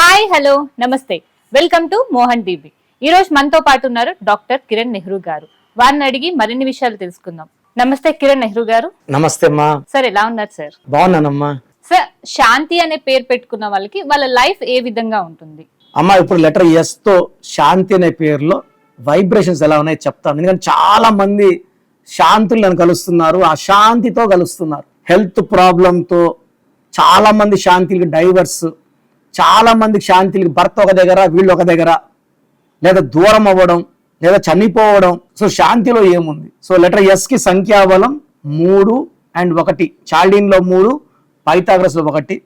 Hi hello నమస్తే. Welcome to Mohan TV ఈ రోజు మనతో పాటు ఉన్నారు డాక్టర్ కిరణ్ నెహ్రూ గారు. వారిని అడిగి మరిన్ని విషయాలు తెలుసుకుందాం. నమస్తే కిరణ్ నెహ్రూ గారు. నమస్తే అమ్మా. సార్ ఎలా ఉన్నారు సార్? బాగున్నానమ్మా. సార్ శాంతి అనే పేరు పెట్టుకున్న వాళ్ళకి వాళ్ళ లైఫ్ ఏ విధంగా ఉంటుంది? అమ్మా ఇప్పుడు లెటర్ ఎస్తో శాంతి అనే పేరులో వైబ్రేషన్స్ ఎలా ఉన్నాయో చెప్తాను. ఎందుకంటే చాలా మంది శాంతులు నన్ను కలుస్తున్నారు ఆ శాంతితో కలుస్తున్నారు. హెల్త్ ప్రాబ్లంతో చాలా మంది శాంతికి డైవర్స్ చాలా మందికి శాంతికి భర్త ఒక దగ్గర వీళ్ళు ఒక దగ్గర. లేదా దూరం అవ్వడం లేదా చనిపోవడం. సో శాంతిలో ఏముంది? సో లెటర్ ఎస్కి సంఖ్యాబలం మూడు అండ్ ఒకటి. చాల్డీన్లో మూడు పైతాగ్రస్లో ఒకటి.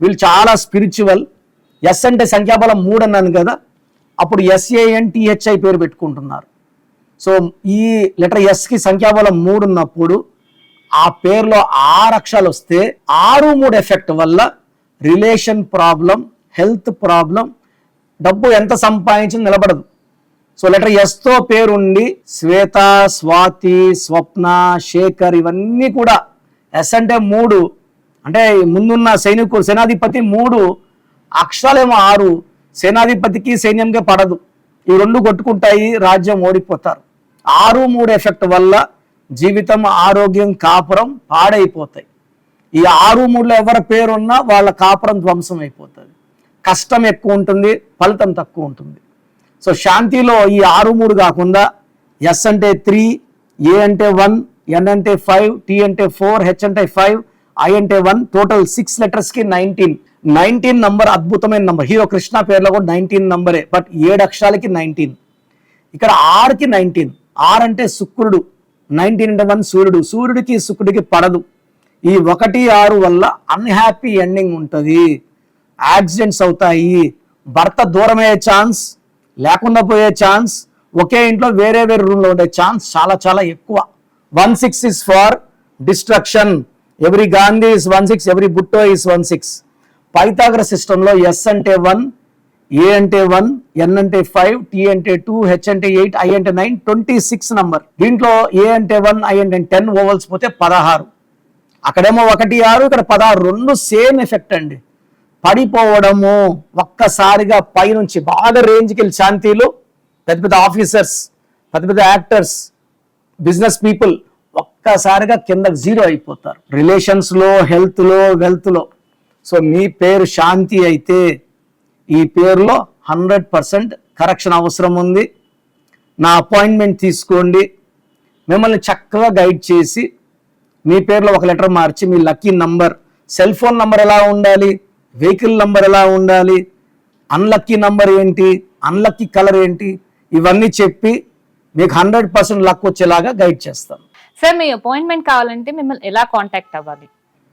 వీళ్ళు చాలా స్పిరిచువల్ ఎస్ అంటే సంఖ్యాబలం మూడు అన్నాను కదా. అప్పుడు ఎస్ఏఎన్టీహెచ్ఐ పేరు పెట్టుకుంటున్నారు. సో ఈ లెటర్ ఎస్కి సంఖ్యాబలం మూడు ఉన్నప్పుడు ఆ పేరులో ఆరు అక్షరాలు వస్తే ఆరు మూడు ఎఫెక్ట్ వల్ల రిలేషన్ ప్రాబ్లం హెల్త్ ప్రాబ్లం డబ్బు ఎంత సంపాదించి నిలబడదు. సో లెటర్ ఎస్తో పేరు పేరుండి శ్వేత స్వాతి స్వప్న శేఖర్ ఇవన్నీ కూడా ఎస్ అంటే మూడు అంటే ముందున్న సైనికులు సేనాధిపతి మూడు అక్షరాలేమో ఆరు సేనాధిపతికి సైన్యంగా పడదు. ఈ రెండు కొట్టుకుంటాయి రాజ్యం ఓడిపోతారు. ఆరు మూడు ఎఫెక్ట్ వల్ల జీవితం ఆరోగ్యం కాపురం పాడైపోతాయి. ఈ ఆరు మూడులో ఎవరి పేరున్నా వాళ్ళ కాపురం ధ్వంసం అయిపోతుంది. కష్టం ఎక్కువ ఉంటుంది ఫలితం తక్కువ ఉంటుంది. సో శాంతిలో ఈ ఆరు మూడు కాకుండా ఎస్ అంటే త్రీ ఏ అంటే వన్ ఎన్ అంటే ఫైవ్ టీ అంటే ఫోర్ హెచ్ అంటే ఫైవ్ ఐ అంటే వన్ టోటల్ సిక్స్ లెటర్స్కి నైన్టీన్. నైన్టీన్ నంబర్ అద్భుతమైన నంబర్. హీరో కృష్ణ పేర్లో కూడా నైన్టీన్ నంబరే బట్ ఏడు అక్షరాలకి నైన్టీన్. ఇక్కడ ఆర్కి నైన్టీన్. ఆర్ అంటే శుక్రుడు నైన్టీన్ అంటే వన్ సూర్యుడు. సూర్యుడికి శుక్రుడికి పడదు. ఈ ఒకటి ఆరు వల్ల అన్హ్యాపీ ఎండింగ్ ఉంటుంది. యాక్సిడెంట్స్ అవుతాయి. భర్త దూరమయ్యే ఛాన్స్ లేకుండా పోయే ఛాన్స్ ఒకే ఇంట్లో వేరే వేరే రూమ్లో ఉండే ఛాన్స్ చాలా చాలా ఎక్కువ. One six is for destruction. Every Gandhi is one six every Bhutto is one six. Pythagoras సిస్టంలో ఎస్ అంటే వన్ ఏ అంటే వన్ ఎన్ అంటే ఫైవ్ టీ అంటే టూ హెచ్ అంటే ఎయిట్ ఐ అంటే నైన్ ట్వంటీ సిక్స్ నంబర్. దీంట్లో A అంటే one I అంటే టెన్ ఓవల్స్ పోతే పదహారు. అక్కడేమో ఒకటి ఆరు ఇక్కడ పదహారు రెండు సేమ్ ఎఫెక్ట్ అండి. పడిపోవడము ఒక్కసారిగా పైనుంచి బాగా రేంజ్కి వెళ్ళి శాంతిలు పెద్ద పెద్ద ఆఫీసర్స్ పెద్ద పెద్ద యాక్టర్స్ బిజినెస్ పీపుల్ ఒక్కసారిగా కింద జీరో అయిపోతారు. రిలేషన్స్లో హెల్త్లో వెల్త్లో. సో మీ పేరు శాంతి అయితే ఈ పేరులో హండ్రెడ్ పర్సెంట్ కరెక్షన్ అవసరం ఉంది. నా అపాయింట్మెంట్ తీసుకోండి. మిమ్మల్ని చక్కగా గైడ్ చేసి మీ పేరులో ఒక లెటర్ మార్చి మీ lucky number cell phone number ఎలా ఉండాలి? వెహికల్ నంబర్ ఎలా ఉండాలి? అన్లక్కీ నంబర్ ఏంటి? అన్లక్కీ కలర్ ఏంటి? ఇవన్నీ చెప్పి మీకు హండ్రెడ్ పర్సెంట్ లక్ వచ్చేలాగా గైడ్ చేస్తాను. సార్ మీ అపాయింట్మెంట్ కావాలంటే మిమ్మల్ని ఎలా కాంటాక్ట్ అవ్వాలి?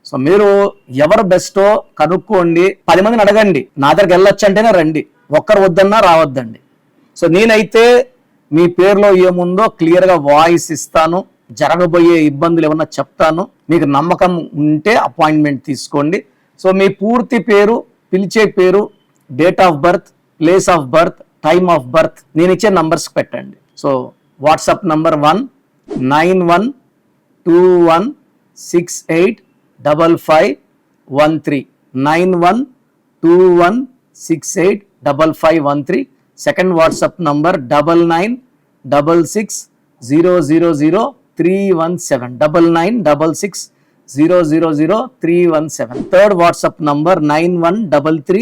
సో మీరు ఎవరు బెస్టో కనుక్కోండి. పది మందిని అడగండి. నా దగ్గరికి వెళ్ళొచ్చు అంటేనే రండి. ఒక్కరు వద్దన్నా రావద్దండి. సో నేనైతే మీ పేరులో ఏముందో క్లియర్గా వాయిస్ ఇస్తాను. జరగబోయే ఇబ్బందులు ఏమన్నా చెప్తాను. మీకు నమ్మకం ఉంటే అపాయింట్మెంట్ తీసుకోండి. సో మీ పూర్తి పేరు పిలిచే పేరు date of birth place of birth time of birth నేను ఇచ్చే నంబర్స్ పెట్టండి. So WhatsApp number one nine one two one six eight double five one three nine one two one six eight double five one three second WhatsApp number double nine double six zero zero zero three one seven double nine double six zero zero zero three one seven third WhatsApp number nine one double three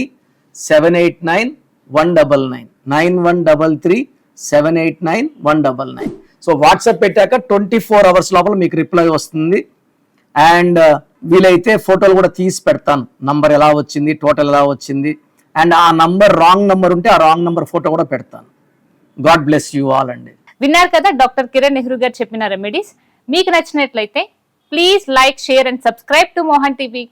seven eight nine one double nine nine one double three seven eight nine one double nine so WhatsApp పెట్టాక twenty four hours లోపల మీకు reply వస్తుంది. And వీలైతే ఫోటోలు కూడా తీసి పెడతాను. Number ఎలా వచ్చింది టోటల్ ఎలా వచ్చింది. అండ్ ఆ నంబర్ రాంగ్ నంబర్ ఉంటే ఆ రాంగ్ నంబర్ ఫోటో కూడా పెడతాను. గాడ్ బ్లెస్ యూ ఆల్ అండి. విన్నారు కదా డాక్టర్ కిరణ్ నెహ్రూ గారు చెప్పిన రెమెడీస్ మీకు నచ్చినట్లయితే Please like, share and subscribe to Mohan TV.